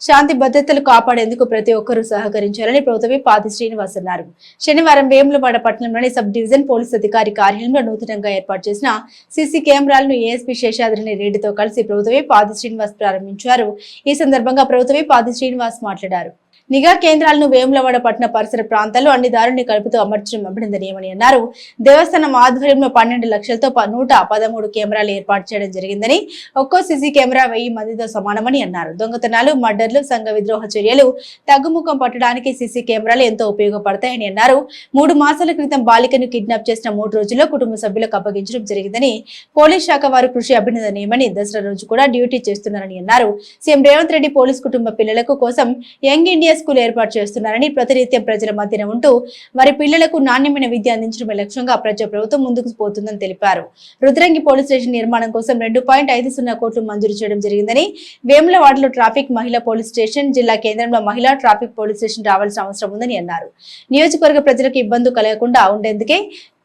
శాంతి భద్రతలు కాపాడేందుకు ప్రతి ఒక్కరూ సహకరించాలని ప్రభుత్వమే పాతి శ్రీనివాస్ అన్నారు శనివారం వేములవాడ పట్టణంలోని సబ్ డివిజన్ పోలీస్ అధికారి కార్యాలయంలో నూతనంగా ఏర్పాటు చేసిన సీసీ కెమెరాలను ఏఎస్పీ శేషాద్రిని రెడ్డితో కలిసి ప్రభుత్వమే పాతి శ్రీనివాస్ ప్రారంభించారు. ఈ సందర్భంగా ప్రభుత్వమే పాతి శ్రీనివాస్ మాట్లాడారు. నిఘా కేంద్రాలను వేములవాడ పట్టణ పరిసర ప్రాంతాల్లో అన్ని దారుల్ని కలుపుతూ అమర్చడం అభినందనీయమని అన్నారు. దేవస్థానం ఆధ్వర్యంలో పన్నెండు లక్షలతో ప- నూట పదమూడు కెమెరాలు ఏర్పాటు చేయడం జరిగిందని ఒక్కో సీసీ కెమెరా వెయ్యి మందితో సమానమని అన్నారు. దొంగతనాలు మర్డర్లు సంఘ విద్రోహ చర్యలు తగ్గుముఖం పట్టడానికి సీసీ కెమెరాలు ఎంతో ఉపయోగపడతాయని అన్నారు. మూడు మాసాల క్రితం బాలికను కిడ్నాప్ చేసిన మూడు రోజుల్లో కుటుంబ సభ్యులకు అప్పగించడం జరిగిందని పోలీస్ శాఖ వారి కృషి అభినందనీయమని దసరా రోజు కూడా డ్యూటీ చేస్తున్నారని అన్నారు. సీఎం రేవంత్ రెడ్డి పోలీస్ కుటుంబ పిల్లలకు కోసం యంగ్ ఇండియా స్కూల్ ఏర్పాటు చేస్తున్నారని ప్రతినిత్యం ప్రజల మధ్యన ఉంటూ వారి పిల్లలకు నాణ్యమైన విద్య అందించడమే లక్ష్యంగా ప్రజా ప్రభుత్వం ముందుకు పోతుందని తెలిపారు. రుద్రంగి పోలీస్ స్టేషన్ నిర్మాణం కోసం రెండు పాయింట్ ఐదు సున్నా కోట్లు మంజూరు చేయడం జరిగిందని వేములవాడలో ట్రాఫిక్ మహిళా పోలీస్ స్టేషన్ జిల్లా కేంద్రంలో మహిళా ట్రాఫిక్ పోలీస్ స్టేషన్ రావాల్సిన అవసరం ఉందని అన్నారు. నియోజకవర్గ ప్రజలకు ఇబ్బందులు కలగకుండా ఉండేందుకే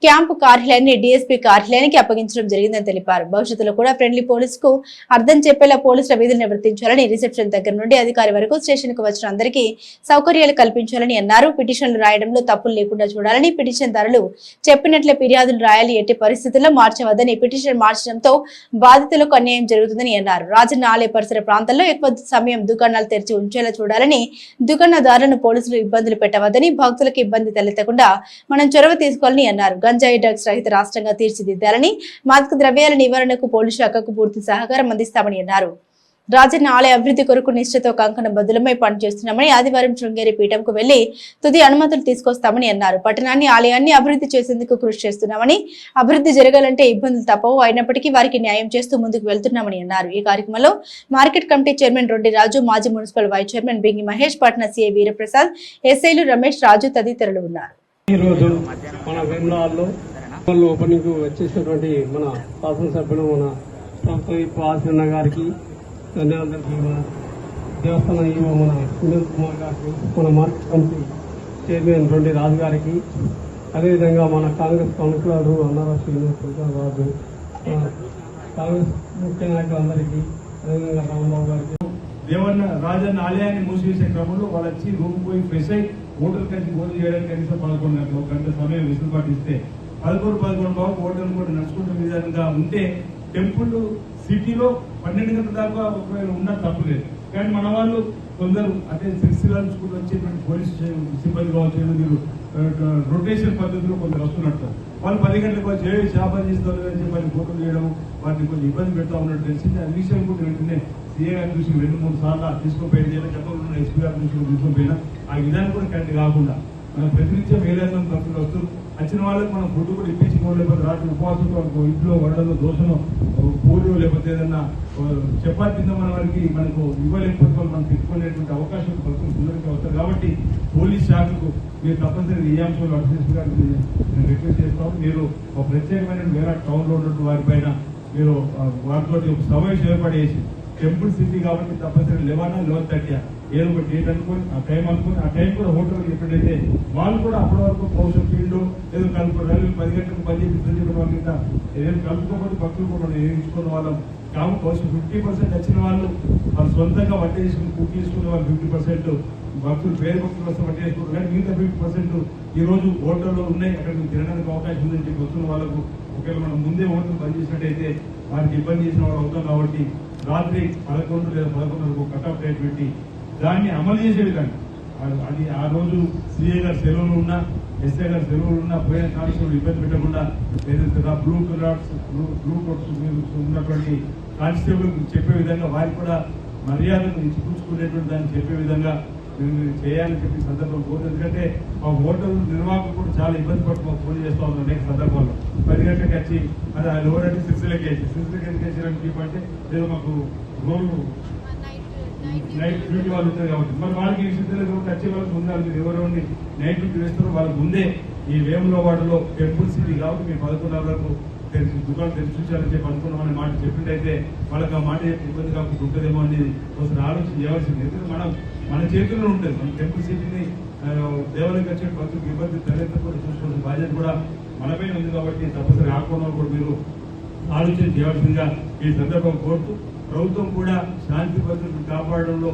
క్యాంపు కార్యాలయాన్ని డిఎస్పీ కార్యాలయానికి అప్పగించడం జరిగిందని తెలిపారు. భవిష్యత్తులో కూడా ఫ్రెండ్లీ పోలీస్కు అర్థం చెప్పేలా పోలీసుల విధులు నివర్తించాలని రిసెప్షన్ దగ్గర నుండి అధికారి వరకు స్టేషన్కు వచ్చిన అందరికీ సౌకర్యాలు కల్పించాలని అన్నారు. పిటిషన్లు రాయడంలో తప్పులు లేకుండా చూడాలని పిటిషన్దారులు చెప్పినట్లే ఫిర్యాదులు రాయాలి ఎట్టి పరిస్థితుల్లో మార్చవద్దని పిటిషన్ మార్చడంతో బాధితులకు అన్యాయం జరుగుతుందని అన్నారు. రాజన్న ఆలయ పరిసర ప్రాంతాల్లో ఎక్కువ సమయం దుకాణాలు తెరిచి ఉంచేలా చూడాలని దుకాణదారులను పోలీసులు ఇబ్బందులు పెట్టవద్దని భక్తులకు ఇబ్బంది తలెత్తకుండా మనం చొరవ తీసుకోవాలని అన్నారు. గంజాయి డ్రగ్స్ రహిత రాష్ట్రంగా తీర్చిదిద్దాలని మాదక ద్రవ్యాల నివారణకు పోలీసు శాఖకు పూర్తి సహకారం అందిస్తామని అన్నారు. రాజన్న ఆలయ అభివృద్ధి కొరకు నిష్ఠతో కంకణ బదులమై పనిచేస్తున్నామని ఆదివారం శృంగేరి పీఠంకు వెళ్ళి తుది అనుమతులు తీసుకొస్తామని అన్నారు. పట్టణాన్ని ఆలయాన్ని అభివృద్ధి చేసేందుకు కృషి చేస్తున్నామని అభివృద్ధి జరగాలంటే ఇబ్బందులు తప్పవు. అయినప్పటికీ వారికి న్యాయం చేస్తూ ముందుకు వెళ్తున్నామని అన్నారు. ఈ కార్యక్రమంలో market committee chairman Roddi Raju మాజీ municipal vice chairman Bingi Mahesh Patna CI Veeraprasad ఎస్ఐలు రమేష్ రాజు తదితరులు ఉన్నారు. ఈరోజు మన వేములాల్లో ఓపెనింగ్ వచ్చేసినటువంటి మన శాసనసభ్యులు మన ప్రభుత్వ ఆసన్న గారికి ధన్యవాదాలు మన దేవస్థానం ఈవో మన సునీల్ కుమార్ గారికి మన మార్కెట్ కమిటీ చైర్మన్ రెండు రాజు గారికి అదేవిధంగా మన కాంగ్రెస్ కౌన్సిలర్ అన్నారా శ్రీనివాస్ ప్రసాద్ రాజు కాంగ్రెస్ ముఖ్య నాయకులందరికీ అదేవిధంగా రాంబాబు గారికి. దేవన్న రాజన్న ఆలయాన్ని మూసివేసే క్రమంలో వాళ్ళు వచ్చి రూమ్ పోయి ఫ్రెష్ అయి ఓటర్ కలిసి భోజనం చేయడానికి కనీసం పదకొండు గంటలు ఒక గంట సమయం వెసులుబాటు ఇస్తే పదకొండు పదకొండు బాబు హోటల్ కూడా నడుచుకుంటున్న విధంగా ఉంటే టెంపుల్ సిటీలో పన్నెండు గంటల దాకా ఒకవేళ ఉన్నా తప్పలేదు. కానీ మన వాళ్ళు కొందరు అంటే సిరిసిల్లాంచుకుంటూ వచ్చేటువంటి పోలీస్ సిబ్బంది కావచ్చు మీరు రొటేషన్ పద్ధతిలో కొందరు వస్తున్నట్టు. వాళ్ళు పది గంటలకు వచ్చి ఏ చేపలు చేస్తారు అని చెప్పి వాళ్ళు ఫోటోలు చేయడం వాటిని కొంచెం ఇబ్బంది పెడతా ఉన్నట్టు తెలిసింది. ఆ విషయం కూడా వెంటనే సీఎం చూసి రెండు మూడు సార్లు తీసుకుపోయింది చెప్పకుండా ఎస్పీ గారి దృష్టికి తీసుకుపోయినా ఆ విధానం కూడా కరెక్ట్ కాకుండా మనం ప్రతినిత్యం వేలాది మంది భక్తులు వస్తారు వచ్చిన వాళ్ళకి మనం ఫుడ్ కూడా ఇప్పించి లేకపోతే రాత్రి ఉపవాసంతో ఇంట్లో వడలో దోశను పూలు లేకపోతే ఏదన్నా ఆ, చపాతీ తిందామన్న వారికి మనకు ఇవ్వలేకపోతే మనం తెచ్చుకునేటువంటి అవకాశం భక్తులు అందరికీ వస్తారు కాబట్టి పోలీస్ శాఖకు మీరు తప్పనిసరి ఈ అంశంలో అడ్మినిస్ట్రేషన్ గారికి నేను రిక్వెస్ట్ చేస్తాము. మీరు ఒక ప్రత్యేకమైన వేరే టౌన్లో ఉన్నటువంటి వారిపైన మీరు వారితో ఒక సమావేశం ఏర్పాటు చేసి టెంపుల్ సిటీ కాబట్టి తప్పనిసరి లెవెన్ లెవెన్ థర్టీ ఏదో ఒక డేట్ అనుకుని ఆ టైం అనుకుని ఆ టైం కూడా హోటల్ ఎప్పుడైతే వాళ్ళు కూడా అప్పటి వరకు పౌషం ఫీల్డ్ ఏదో కలుపుకోవాలి పది గంటలకు పని చేసి పని చెప్పిన వాళ్ళు ఏదైనా భక్తులు కూడా మనం వాళ్ళం. కాబట్టి పౌషం ఫిఫ్టీ పర్సెంట్ వచ్చిన వాళ్ళు వాళ్ళు సొంతంగా వంట చేసుకుని కుక్ చేసుకునే వాళ్ళు ఫిఫ్టీ పర్సెంట్ భక్తులు పేరు భక్తులు వస్తే వంట చేసుకుంటారు. కానీ మిగతా ఫిఫ్టీ పర్సెంట్ ఈ రోజు హోటల్లో ఉన్నాయి. అక్కడ తినడానికి అవకాశం ఉందని చెప్పి వస్తున్న వాళ్ళకు ఒకవేళ మనం ముందే హోటల్ పనిచేసినట్టయితే వారికి ఇబ్బంది చేసిన వాళ్ళు అవుతాం కాబట్టి రాత్రి పదకొండు లేదా పదకొండు కట్ ఆఫ్ డేట్ పెట్టి దాన్ని అమలు చేసే విధంగా. అది ఆ రోజు సిఏ గారు సెలవులు ఉన్నా ఎస్ఐ గారు సెలవులు ఉన్నా పోయిన కానిస్టేబుల్ ఇబ్బంది పెట్టకుండా ఏదైతే blue colours blue blue coats ఉన్నటువంటి కానిస్టేబుల్ చెప్పే విధంగా వారికి కూడా మర్యాదను ఇచ్చిపుచ్చుకునేటువంటి దాన్ని చెప్పే విధంగా దీన్ని చేయాలని చెప్పి సందర్భం కోరుతుంది ఎందుకంటే మా హోటల్ నిర్వాహకులు కూడా చాలా ఇబ్బంది పడుతూ మాకు ఫోన్ చేస్తూ ఉన్నారు అనేక సందర్భాల్లో. పది గంటలకు వచ్చి అది ఆ లోడ్ అంటే సిక్స్ వేసి సిక్స్ ఎందుకు వేసారని చెప్పంటే లేదు మాకు రోల్ నైట్ డ్యూటీ వాళ్ళు ఉంటారు కాబట్టి. మరి వాళ్ళకి ఈ సిద్ధంగా కాబట్టి వచ్చే వాళ్ళకి ముందు మీరు ఎవరు నైట్ డ్యూటీ వేస్తారో వాళ్ళకి ముందే ఈ వేములో వాడలో టెంపుల్ సిటీ కాబట్టి మేము పదకొండు వరకు తెలిసి దుకాణం తెలిసి చూసారని చెప్పి అనుకున్నామని మాట చెప్పిండైతే వాళ్ళకి ఆ మాట ఇబ్బంది కాకుండా ఉంటుందేమో అనేది ఒకసారి ఆలోచన చేయవలసింది. ఎందుకంటే మనం మన చేతుల్లో ఉంటుంది. మన టెంపుల్ సిటీని దేవాలయం వచ్చే భక్తులకు ఇబ్బంది తలెత్తకుండా చూసుకోవాల్సిన బాధ్యత కూడా మనపై ఉంది కాబట్టి తప్పనిసరి ఆకుండా కూడా మీరు ఆలోచన చేయాల్సిందిగా ఈ సందర్భం కోరుతూ ప్రభుత్వం కూడా శాంతి భద్రతను కాపాడడంలో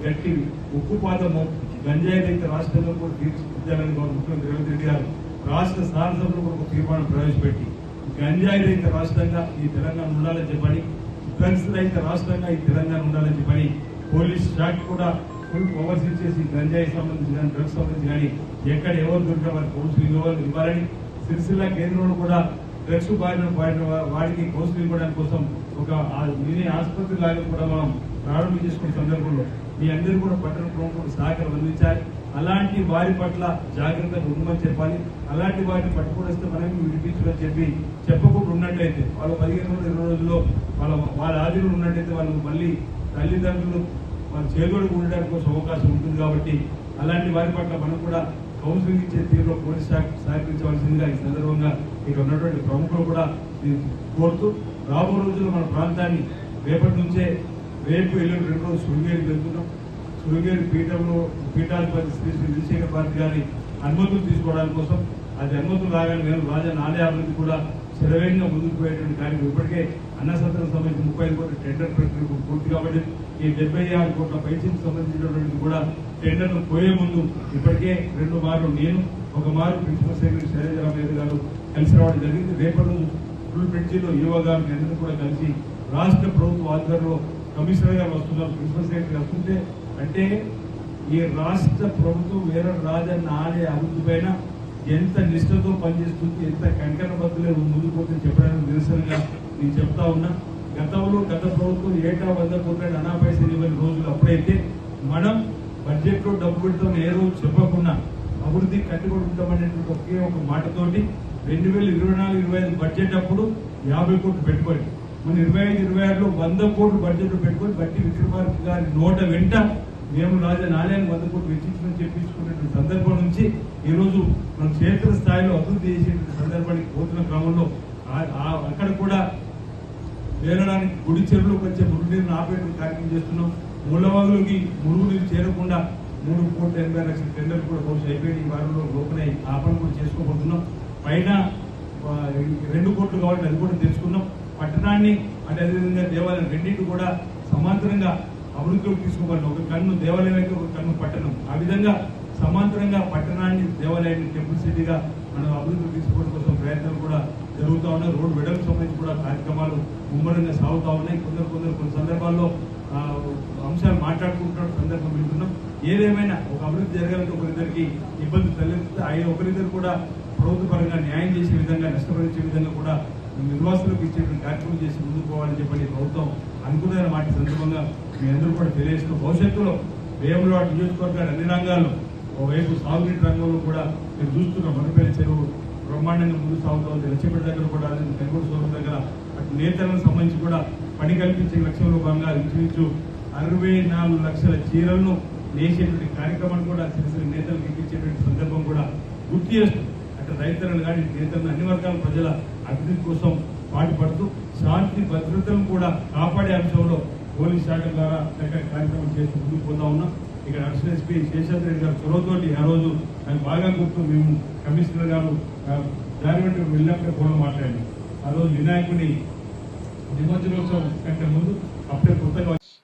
గట్టి ఉక్కుపాతము గంజాయి రహిత రాష్ట్రంలో కూడా తీర్చిదిద్దాలని ముఖ్యమంత్రి రేవంత్ రెడ్డి గారు రాష్ట్ర శాసనసభలో కూడా ఒక తీర్మానం ప్రవేశపెట్టి గంజాయి రహిత రాష్ట్రంగా ఈ తెలంగాణ ఉండాలని చెప్పని డ్రగ్స్ రహిత రాష్ట్రంగా ఈ తెలంగాణ ఉండాలని చెప్పని పోలీస్ శాఖ కూడా ఫుల్ పవర్స్ ఇచ్చేసి గంజాయి సంబంధించి కానీ డ్రగ్స్ సంబంధించి కానీ ఎక్కడ ఎవరు దొరికినా వారి కౌన్సిలింగ్ ఇవ్వాలి ఇవ్వాలని సిరిసిల్ల కేంద్రంలో కూడా డ్రగ్స్ బారిన బారిన వాడికి కౌన్సిలింగ్ ఇవ్వడానికి కోసం ఒక మినీ ఆసుపత్రి లాగా కూడా మనం ప్రారంభం చేసుకున్న సందర్భంలో మీ అందరూ కూడా పట్టణ ప్రముఖులు సహకారం అందించాలి. అలాంటి వారి పట్ల జాగ్రత్తగా ఉండమని చెప్పాలి. అలాంటి వారిని పట్టుకొనిస్తే మనం విడిపించమని చెప్పి చెప్పకుండా ఉన్నట్లయితే వాళ్ళు పదిహేను రోజులు ఇరవై రోజుల్లో వాళ్ళ వాళ్ళ ఆధీనంలో ఉన్నట్టయితే వాళ్ళు మళ్ళీ తల్లిదండ్రులు మన చేదోడు ఉండడానికి కోసం అవకాశం ఉంటుంది కాబట్టి అలాంటి వారి పట్ల మనం కూడా కౌన్సిలింగ్ ఇచ్చే తీరులో పోలీస్ శాఖ సహకరించవలసిందిగా ఈ సందర్భంగా ఇక్కడ ఉన్నటువంటి ప్రముఖులు కూడా ఇది కోరుతూ రాబో రోజుల్లో మన ప్రాంతాన్ని రేపటి నుంచే రేపు ఎల్లుండి రెండు రోజులు శృంగేరికి వెళ్తున్నాం శృంగేరి పీఠంలో పీఠాధిపతి శ్రీ శ్రీ విజయశేఖర్ భారతి గారి అనుమతులు తీసుకోవడానికి కోసం అది అనుమతులు రాగానే మేము రాజన్న ఆలయ అభివృద్ధి కూడా శరవేగంగా ముందుకు పోయేటువంటి కార్యక్రమం ఇప్పటికే అన్న సత్రం ముప్పై ఐదు కోట్ల టెండర్ ప్రక్రియ పూర్తి కాబట్టి ఈ డెబ్బై ఆరు కోట్ల పైసలకు సంబంధించినటువంటి కూడా టెండర్ను పోయే ముందు ఇప్పటికే రెండు మార్లు నేను ఒక మారు ప్రిన్సిపల్ సెక్రటరీ శైలజరామయ్య గారు కలిసి రావడం జరిగింది. రేపటి ఫుల్ బ్రిడ్జిలో యువ గారు అందరూ కూడా కలిసి రాష్ట్ర ప్రభుత్వ ఆధ్వర్యంలో కమిషనర్ గారు వస్తున్నారు ప్రిన్సిపల్ సెక్రటరీ వస్తుంటే అంటే ఈ రాష్ట్ర ప్రభుత్వం వేరే రాజన్న ఆలయ అభివృద్ధి పైన ఎంత నిష్ఠతో పనిచేస్తుంది ఎంత కంకణ బద్దులే ముందుకు పోతుంది చెప్పడానికి నిరసనగా నేను చెప్తా ఉన్నా. గతంలో గత ప్రభుత్వం ఏటా వంద కోట్ల అనా పైసలు ఇవ్వని రోజులు అప్పుడైతే మనం బడ్జెట్లో డబ్బు పెడతాం ఏ రోజు చెప్పకుండా అభివృద్ధి కట్టుబడి ఉంటామనేటువంటి ఒకే ఒక మాటతోటి రెండు వేల ఇరవై నాలుగు ఇరవై ఐదు బడ్జెట్ అప్పుడు యాభై కోట్లు పెట్టుబడి. మన ఇరవై ఐదు ఇరవై ఆరులో వంద కోట్లు బడ్జెట్ పెట్టుకొని బట్టి విక్రమార్క గారి నోట వెంట మేము రాజా ఆలయాన్ని వంద కోట్లు వెచ్చించమని చెప్పించుకున్నటువంటి సందర్భం నుంచి ఈరోజు మనం క్షేత్ర స్థాయిలో అభివృద్ధి చేసేటువంటి సందర్భానికి పోతున్న క్రమంలో ఆ- అక్కడ కూడా వేరడానికి గుడి చెరువులోకి వచ్చే మురుగు నీరుని ఆపేటువంటి కార్యక్రమం చేస్తున్నాం మూలవాగులకి మురుగు నీరు చేరకుండా మూడు కోట్ల ఎనభై లక్షల టెండర్లు కూడా బహుశా అయిపోయి ఈ వారంలో లోపలే ఆ పని కూడా చేసుకోబోతున్నాం. పైన రెండు కోట్లు కాబట్టి అది కూడా తెలుసుకున్నాం పట్టణాన్ని అంటే అదేవిధంగా దేవాలయం రెండింటి కూడా సమాంతరంగా అభివృద్ధిలోకి తీసుకోవాలి ఒక కన్ను దేవాలయం అయితే ఒక కన్ను పట్టణం. ఆ విధంగా సమాంతరంగా పట్టణాన్ని దేవాలయాన్ని టెంపుల్ సిటీగా మనం అభివృద్ధి తీసుకోవడం కోసం ప్రయత్నాలు కూడా జరుగుతూ ఉన్నాయి. రోడ్డు వెడల్పు సంబంధించి కూడా కార్యక్రమాలు ముమ్మరంగా సాగుతూ ఉన్నాయి. కొందరు కొందరు కొన్ని సందర్భాల్లో అంశాలు మాట్లాడుకుంటున్న సందర్భం వింటున్నాం. ఏదేమైనా ఒక అభివృద్ధి జరగాలంటే ఒకరిద్దరికి ఇబ్బంది తలెత్తితే ఆయన ఒకరిద్దరు కూడా ప్రభుత్వ పరంగా న్యాయం చేసే విధంగా నష్టపరిచే విధంగా కూడా నిర్వాసులకు ఇచ్చేటువంటి కార్యక్రమం చేసి ముందుకు పోవాలని చెప్పని ప్రభుత్వం అనుకున్న మాట సందర్భంగా మీ అందరూ కూడా తెలియజేస్తూ భవిష్యత్తులో వేములవాడ నియోజకవర్గాలు అన్ని రంగాల్లో ఓవైపు సాగునీటి రంగంలో కూడా మీరు చూస్తున్న మనపల్లి చెరువు బ్రహ్మాండంగా ముందు సాగుతోంది. లక్ష్యపేట దగ్గర కూడా అదే సోదరు దగ్గర అటు నేతలకు సంబంధించి కూడా పని కల్పించే లక్ష్యంలో భాగంగా ఇంచుమించు అరవై నాలుగు లక్షల చీరలను నేసేటువంటి కార్యక్రమాన్ని కూడా సిరిసిరి నేతలు ఇప్పించేటువంటి సందర్భం కూడా గుర్తు చేస్తూ అటు రైతులను కానీ నేతలను అన్ని వర్గాల ప్రజల అభివృద్ధి కోసం పాటుపడుతూ శాంతి భద్రతను కూడా కాపాడే అంశంలో పోలీస్ శాఖ ద్వారా చక్కటి కార్యక్రమం చేసి ముందుకు పోతా ఉన్నాం. ఇక్కడ అడిషనల్ ఎస్పీ శేషాద్రి రెడ్డి గారు చొరవతోటి ఆ రోజు నాకు బాగా గుర్తు. మేము కమిషనర్ గారు ఆ, దారి వెంట వెళ్ళినప్పుడే కూడా మాట్లాడాము. ఆ రోజు వినాయకుని నిమజ్జనోత్సవం కంటే ముందు అప్పుడే కొత్తగా